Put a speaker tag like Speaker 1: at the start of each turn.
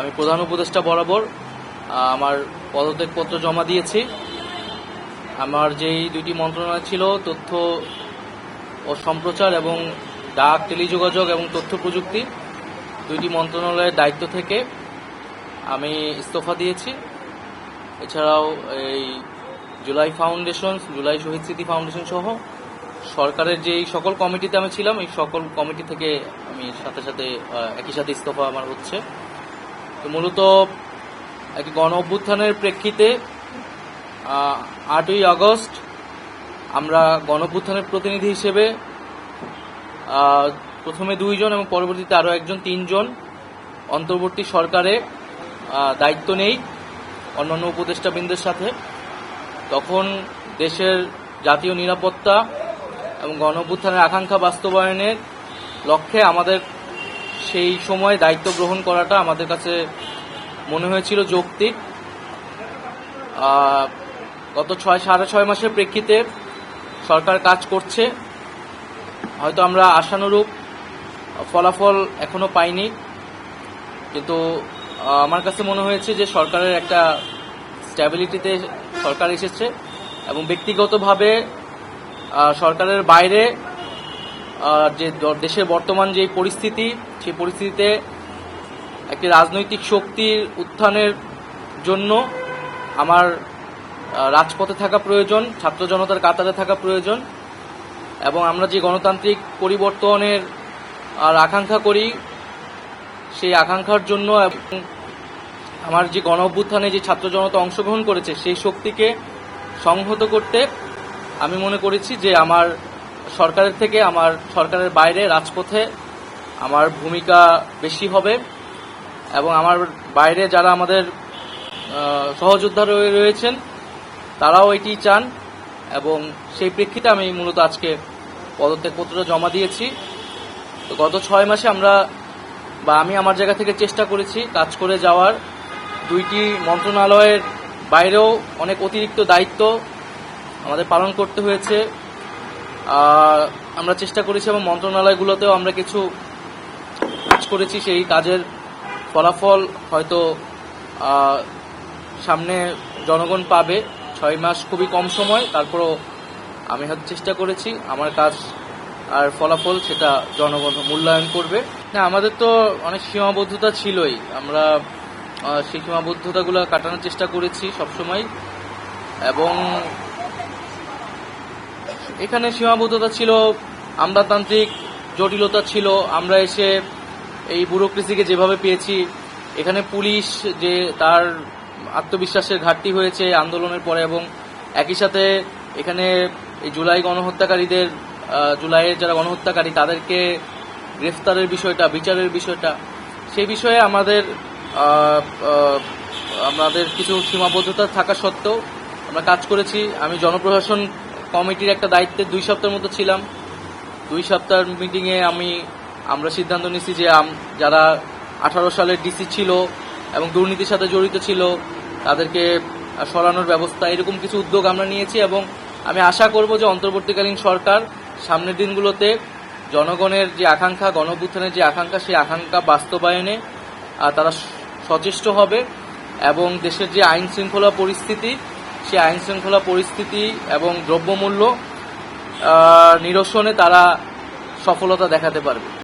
Speaker 1: আমি প্রধান উপদেষ্টা বরাবর আমার পদত্যাগপত্র জমা দিয়েছি। আমার যেই দুটি মন্ত্রণালয় ছিল, তথ্য ও সম্প্রচার এবং ডাক, টেলিযোগাযোগ এবং তথ্য প্রযুক্তি, দুইটি মন্ত্রণালয়ের দায়িত্ব থেকে আমি ইস্তফা দিয়েছি। এছাড়াও এই জুলাই ফাউন্ডেশন, জুলাই শহীদ স্মৃতি ফাউন্ডেশন সহ সরকারের যে সকল কমিটিতে আমি ছিলাম, এই সকল কমিটি থেকে আমি সাথে সাথে একই সাথে ইস্তফা আমার হচ্ছে। তো মূলত একটি গণ অভ্যুত্থানের প্রেক্ষিতে আটই আগস্ট আমরা গণ অভ্যুত্থানের প্রতিনিধি হিসেবে প্রথমে দুইজন এবং পরবর্তীতে আরও একজন, তিনজন অন্তর্বর্তী সরকারে দায়িত্ব নেই অন্যান্য উপদেষ্টাবৃন্দের সাথে। তখন দেশের জাতীয় নিরাপত্তা এবং গণ আকাঙ্ক্ষা বাস্তবায়নের লক্ষ্যে আমাদের সেই সময় দায়িত্ব গ্রহণ করাটা আমাদের কাছে মনে হয়েছিল যৌক্তিক। গত ছয়, সাড়ে ছয় মাসের প্রেক্ষিতে সরকার কাজ করছে। হয়তো আমরা আশানুরূপ ফলাফল এখনও পাইনি। কিন্তু আমার কাছে মনে হয়েছে যে সরকারের একটা স্ট্যাবিলিটিতে সরকার এসেছে এবং ব্যক্তিগতভাবে সরকারের বাইরে যে দেশের বর্তমান যে পরিস্থিতি, সেই পরিস্থিতিতে একটি রাজনৈতিক শক্তির উত্থানের জন্য আমার রাজপথে থাকা প্রয়োজন, ছাত্র জনতার কাতারে থাকা প্রয়োজন এবং আমরা যে গণতান্ত্রিক পরিবর্তনের, আর আকাঙ্ক্ষা করি, সেই আকাঙ্ক্ষার জন্য এবং আমার যে গণ অভ্যুত্থানে যে ছাত্র জনতা অংশগ্রহণ করেছে, সেই শক্তিকে সংহত করতে আমি মনে করেছি যে আমার সরকারের থেকে আমার, সরকারের বাইরে, রাজপথে আমার ভূমিকা বেশি হবে এবং আমার বাইরে যারা আমাদের সহযোদ্ধা রয়ে- রয়েছেন, তারাও এটি চান এবং সেই প্রেক্ষিতে আমি মূলত আজকে পদত্যাগপত্রটা জমা দিয়েছি। তো গত ছয় মাসে আমরা, বা আমি আমার জায়গা থেকে চেষ্টা করেছি কাজ করে যাওয়ার। দুইটি মন্ত্রণালয়ের বাইরেও অনেক অতিরিক্ত দায়িত্ব আমাদের পালন করতে হয়েছে। আমরা চেষ্টা করেছি এবং মন্ত্রণালয়গুলোতেও আমরা কিছু কাজ করেছি, সেই কাজের ফলাফল হয়তো সামনে জনগণ পাবে। ছয় মাস খুবই কম সময়, তারপরও আমি হয়তো চেষ্টা করেছি, আমার কাজ আর ফলাফল সেটা জনগণ মূল্যায়ন করবে। না, আমাদের তো অনেক সীমাবদ্ধতা ছিলই। আমরা সেই সীমাবদ্ধতাগুলো কাটানোর চেষ্টা করেছি সবসময়। এবং এখানে সীমাবদ্ধতা ছিল, আমলাতান্ত্রিক জটিলতা ছিল, আমরা এসে এই ব্যুরোক্রেসিকে যেভাবে পেয়েছি, এখানে পুলিশ যে তার আত্মবিশ্বাসের ঘাটতি হয়েছে আন্দোলনের পরে এবং একই সাথে এখানে এই জুলাই গণহত্যাকারীদের জুলাইয়ের যারা গণহত্যাকারী তাদেরকে গ্রেফতারের বিষয়টা, বিচারের বিষয়টা, সেই বিষয়ে আমাদের আমাদের কিছু সীমাবদ্ধতা থাকা সত্ত্বেও আমরা কাজ করেছি। আমি জনপ্রশাসন কমিটির একটা দায়িত্বে দুই সপ্তাহের মতো ছিলাম। দুই সপ্তাহের মিটিংয়ে আমি, আমরা সিদ্ধান্ত নিয়েছি যে যারা আঠারো সালের ডিসি ছিল এবং দুর্নীতির সাথে জড়িত ছিল, তাদেরকে সরানোর ব্যবস্থা, এরকম কিছু উদ্যোগ আমরা নিয়েছি এবং আমি আশা করব যে অন্তর্বর্তীকালীন সরকার সামনের দিনগুলোতে জনগণের যে আকাঙ্ক্ষা, গণঅভ্যুত্থানের যে আকাঙ্ক্ষা, সেই আকাঙ্ক্ষা বাস্তবায়নে তারা সচেষ্ট হবে এবং দেশের যে আইন শৃঙ্খলা পরিস্থিতি সেই আইন শৃঙ্খলা পরিস্থিতি এবং দ্রব্যমূল্য নিরসনে তারা সফলতা দেখাতে পারবে।